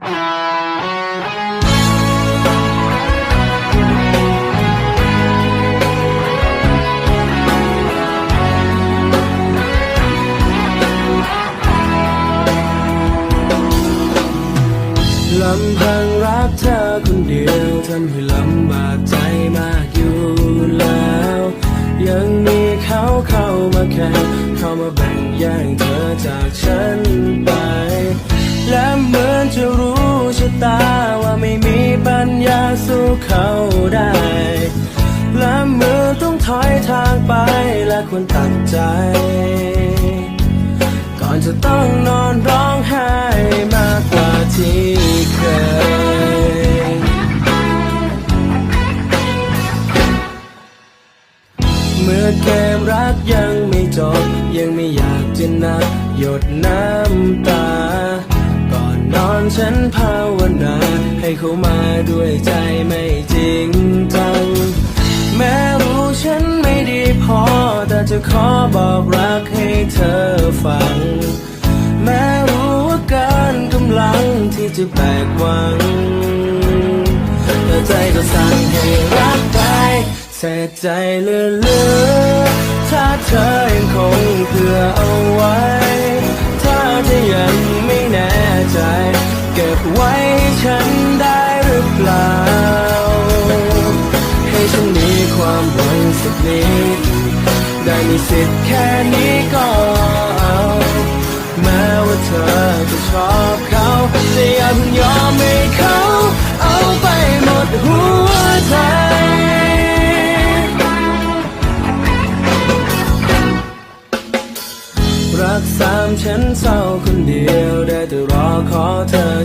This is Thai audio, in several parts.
ลำพังรักเธอคนเดียวทำให้ลำบากใจมากอยู่แล้ว ยังมีเขาเข้ามาแข่งเข้ามาแบ่งแย่งเธอจากฉันไป และเหมือนจะรู้ ตาว่าไม่มีปัญญาสู้เขาได้ และมือต้องถอยทางไปและควรตัดใจ ก่อนจะต้องนอนร้องไห้มากกว่าที่เคย เมื่อเกมรักยังไม่จบ ยังไม่อยากจะนับหยดน้ำตา อนนอนฉันภาวนา ให้เขามาด้วยใจไม่จริงจัง แม้รู้ฉันไม่ดีพอ แต่จะขอบอกรักให้เธอฟัง แม้รู้ว่ากินกำลังที่จะแบกหวังแต่ใจก็สั่งให้รักไปเสียใจเหลือถ้าเธอยังคงเผื่อ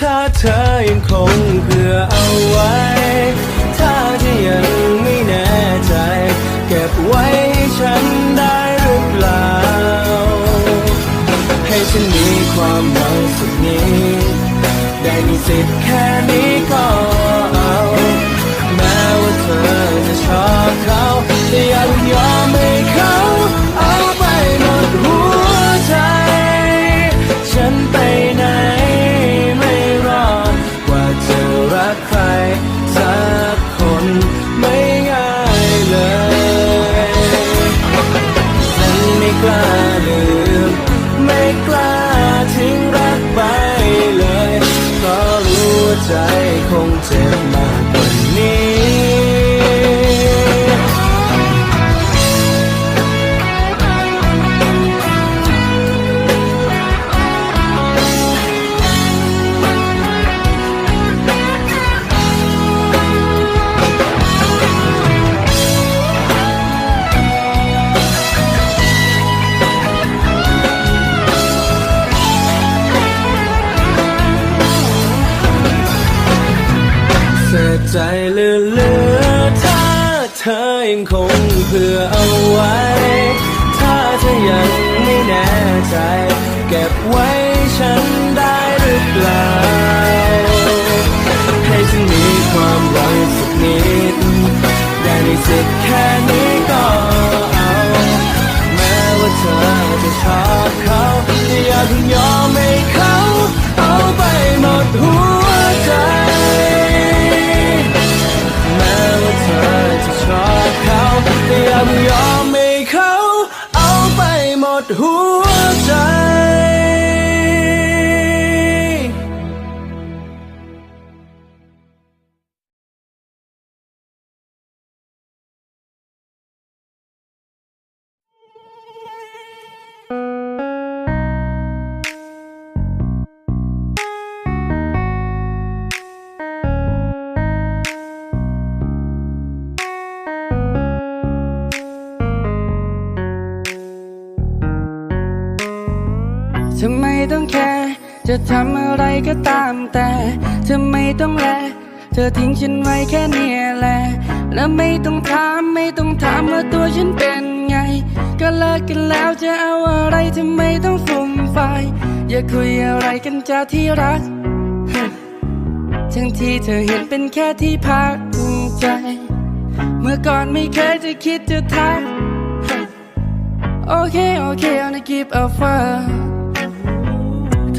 ถ้าเธอยังคงเพื่อเอาไว้ ถ้าเธอยังไม่แน่ใจ เก็บไว้ให้ฉันได้หรือเปล่า ให้ฉันมีความหวังสักนิดได้มีสิทธิ์แค่นี้ก็ รู้ เธอยังคงเผื่อเอาไว้ ถ้าเธอยังไม่แน่ใจ เก็บไว้ฉันได้หรือเปล่า ให้ฉันมีความหวังสักนิด ได้ในสิทธิ์แค่นี้ก็เอา แม้ว่าเธอจะชอบเขาแต่อย่าเพิ่งยอมให้เขา จะทำอะไรก็ตามแต่ทำไม่ต้องแล เธอทิ้งฉันไว้แค่เนี้ยแหละ แล้วไม่ต้องถามไม่ต้องถามว่าตัวฉันเป็นไง ก็เลิกกันแล้วจะเอาอะไรทำไมต้องฟุ่มไฟายอย่าคุยอะไรกันจ้าที่รัก ทั้งที่เธอเห็นเป็นแค่ที่พักใจ เมื่อก่อนไม่เคยจะคิดจะทัก โอเค โอเค I'll keep offer เ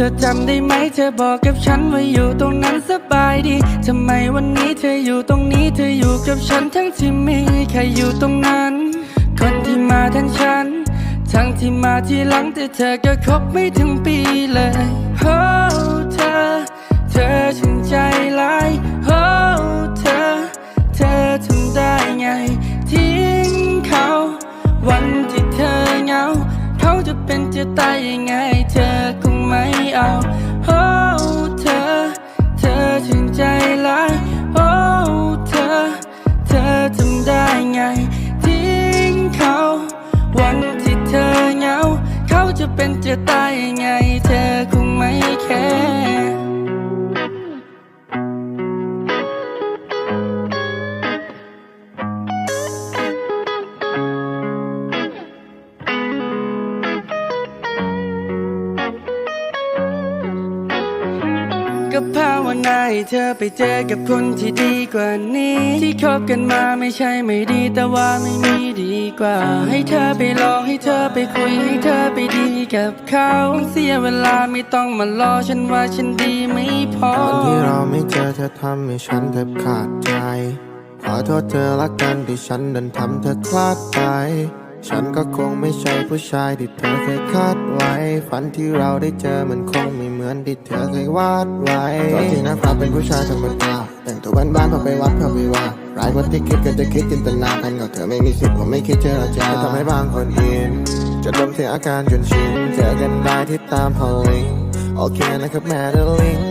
ธอจำได้ไหมเธอบอกกับฉันว่าอยู่ตรงนั้นสบายดีทำไมวันนี้เธออยู่ตรงนี้เธออยู่กับฉันทั้งที่ไม่ใครอยู่ตรงนั้น คนที่มาทั้งฉัน ทั้งที่มาทีหลังแต่เธอก็คบไม่ถึงปีเลยโเธอไปเจอกับคนที่ดีกว่านี้ ที่คบกันมาไม่ใช่ไม่ดีแต่ว่าไม่มีดีกว่า ให้เธอไปลองให้เธอไปคุยให้เธอไปดีกับเขาเสียเวลาไม่ต้องมารอฉันว่าฉันดีไม่พอวันที่เราไม่เจอเธอทำให้ฉันแทบขาดใจ ขอโทษเธอละกันที่ฉันดันทำเธอคลาดไปฉันก็คงไม่ใช่ผู้ชายที่เธอเคยคาดไว้ ฝันที่เราได้เจอมันคงไม่ มือนที่เธอเคยวาดไว้ตอนที่นะครับเป็นผู้ชายธรรมดาแต่งตัวบ้านๆพอไปวัดพอไปว่าร้ายกว่าที่คิดก็จะคิดจินตนาการกับเธอไม่มีสิทธิ์ผมไม่คิดเจรจาทำให้บางคนอินจะดมเสียอาการจนชินเจอกันได้ที่ตามพอลิงโอเคนะครับแม่เดลิง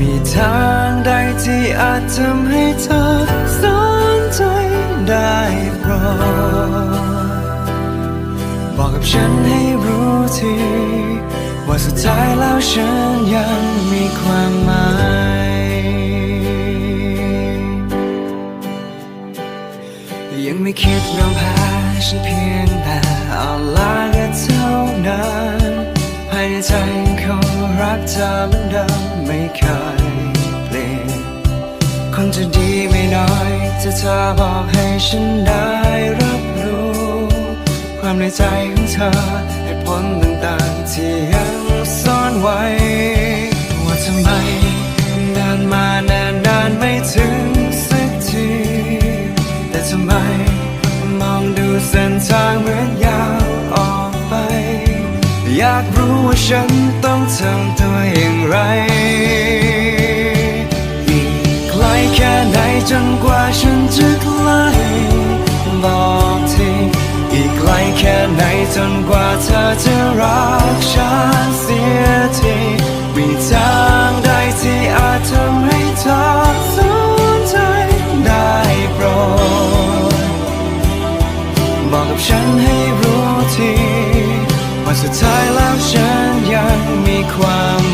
มีทางใดที่อาจทำให้เธอสนใจได้โปรดบอกกับฉันให้รู้ที ว่าสุดท้ายแล้วฉันยังมีความหมายยังไม่คิดยอมแพ้ฉันเพียงแต่เอาลาก็เท่านั้นภายในใจยังคงรักเธอเหมือนเดิม ไม่เคยเปลี่ยนคนจะดีไม่น้อยถ้าเธอบอกให้ฉันได้รับรู้ ความในใจของเธอเหตุผลต่างๆที่ยังซ่อนไว้ ว่าทำไมนานมานานนานไม่ถึงสักที แต่ทำไมมองดูเส้นทางเหมือนยาวากรู้ว่าฉันต้องทำตัวอย่างไร อีกไกลแค่ไหนจนกว่าฉันจะใกล้บอกทีอีกไกลแค่ไหนจนกว่าเธอจะรักฉันเสียที สุดท้ายแล้วฉันยังมีความ